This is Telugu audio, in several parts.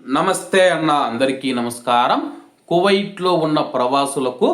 నమస్తే అన్న అందరికీ నమస్కారం. కువైట్లో ఉన్న ప్రవాసులకు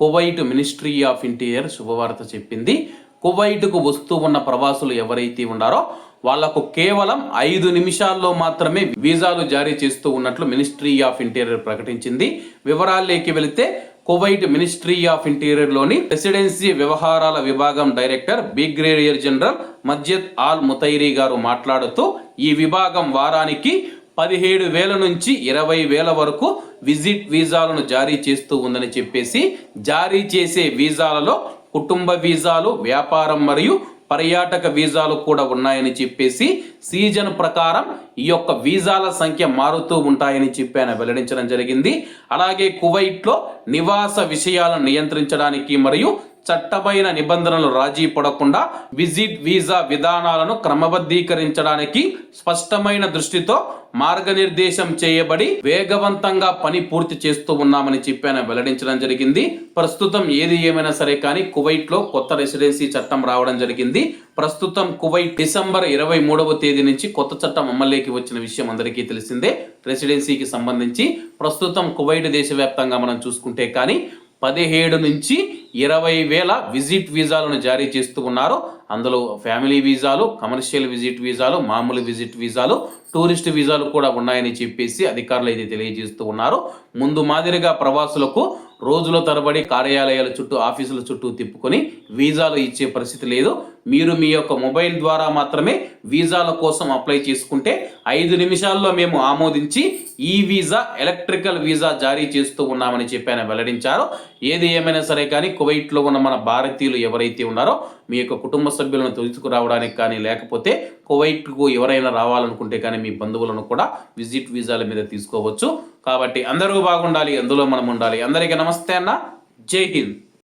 కువైట్ మినిస్ట్రీ ఆఫ్ ఇంటీరియర్ శుభవార్త చెప్పింది. కువైట్కు వస్తూ ఉన్న ప్రవాసులు ఎవరైతే ఉన్నారో వాళ్ళకు కేవలం ఐదు నిమిషాల్లో మాత్రమే వీసాలు జారీ చేస్తూ ఉన్నట్లు మినిస్ట్రీ ఆఫ్ ఇంటీరియర్ ప్రకటించింది. వివరాల్లోకి వెళితే కువైట్ మినిస్ట్రీ ఆఫ్ ఇంటీరియర్లోని ప్రెసిడెన్సీ రెసిడెన్సీ వ్యవహారాల విభాగం director brigadier general Masjid Al Mutairi గారు మాట్లాడుతూ ఈ విభాగం వారానికి పదిహేడు వేల నుంచి ఇరవై వేల వరకు విజిట్ వీసాలను జారీ చేస్తూ ఉందని చెప్పేసి జారీ చేసే వీసాలలో కుటుంబ వీసాలు వ్యాపారం మరియు పర్యాటక వీసాలు కూడా ఉన్నాయని చెప్పేసి సీజన్ ప్రకారం ఈ యొక్క వీసాల సంఖ్య మారుతూ ఉంటాయని చెప్పి ఆయన వెల్లడించడం జరిగింది. అలాగే కువైట్లో నివాస విషయాలను నియంత్రించడానికి మరియు చట్టమైన నిబంధనలు రాజీ పడకుండా విజిట్ వీసా విధానాలను క్రమబద్ధీకరించడానికి స్పష్టమైన దృష్టితో మార్గనిర్దేశం చేయబడి వేగవంతంగా పని పూర్తి చేస్తూ ఉన్నామని చెప్పి ఆయన వెల్లడించడం జరిగింది. ప్రస్తుతం ఏది ఏమైనా సరే కానీ కువైట్లో కొత్త రెసిడెన్సీ చట్టం రావడం జరిగింది. ప్రస్తుతం కువైట్ డిసెంబర్ ఇరవై మూడవ తేదీ నుంచి కొత్త చట్టం అమల్లోకి వచ్చిన విషయం అందరికీ తెలిసిందే. రెసిడెన్సీకి సంబంధించి ప్రస్తుతం కువైట్ దేశవ్యాప్తంగా మనం చూసుకుంటే కానీ పదిహేడు నుంచి ఇరవై వేల విజిట్ వీసాలను జారీ చేస్తూ ఉన్నారు. అందులో ఫ్యామిలీ వీసాలు కమర్షియల్ విజిట్ వీసాలు మామూలు విజిట్ వీసాలు టూరిస్ట్ వీసాలు కూడా ఉన్నాయని చెప్పేసి అధికారులు అయితే తెలియజేస్తూ ఉన్నారు. ముందు మాదిరిగా ప్రవాసులకు రోజుల తరబడి కార్యాలయాల చుట్టూ ఆఫీసుల చుట్టూ తిప్పుకొని వీసాలు ఇచ్చే పరిస్థితి లేదు. మీరు మీ యొక్క మొబైల్ ద్వారా మాత్రమే వీసాల కోసం అప్లై చేసుకుంటే ఐదు నిమిషాల్లో మేము ఆమోదించి ఈ వీసా ఎలక్ట్రికల్ వీసా జారీ చేస్తూ ఉన్నామని చెప్పి ఆయన వెల్లడించారు. ఏది ఏమైనా సరే కానీ కువైట్లో ఉన్న మన భారతీయులు ఎవరైతే ఉన్నారో మీ యొక్క కుటుంబ సభ్యులను తీసుకురావడానికి కానీ లేకపోతే కువైట్కు ఎవరైనా రావాలనుకుంటే కానీ మీ బంధువులను కూడా విజిట్ వీసాల మీద తీసుకోవచ్చు. కాబట్టి అందరూ బాగుండాలి అందులో మనం ఉండాలి. అందరికీ నమస్తే అన్న. జై హింద్.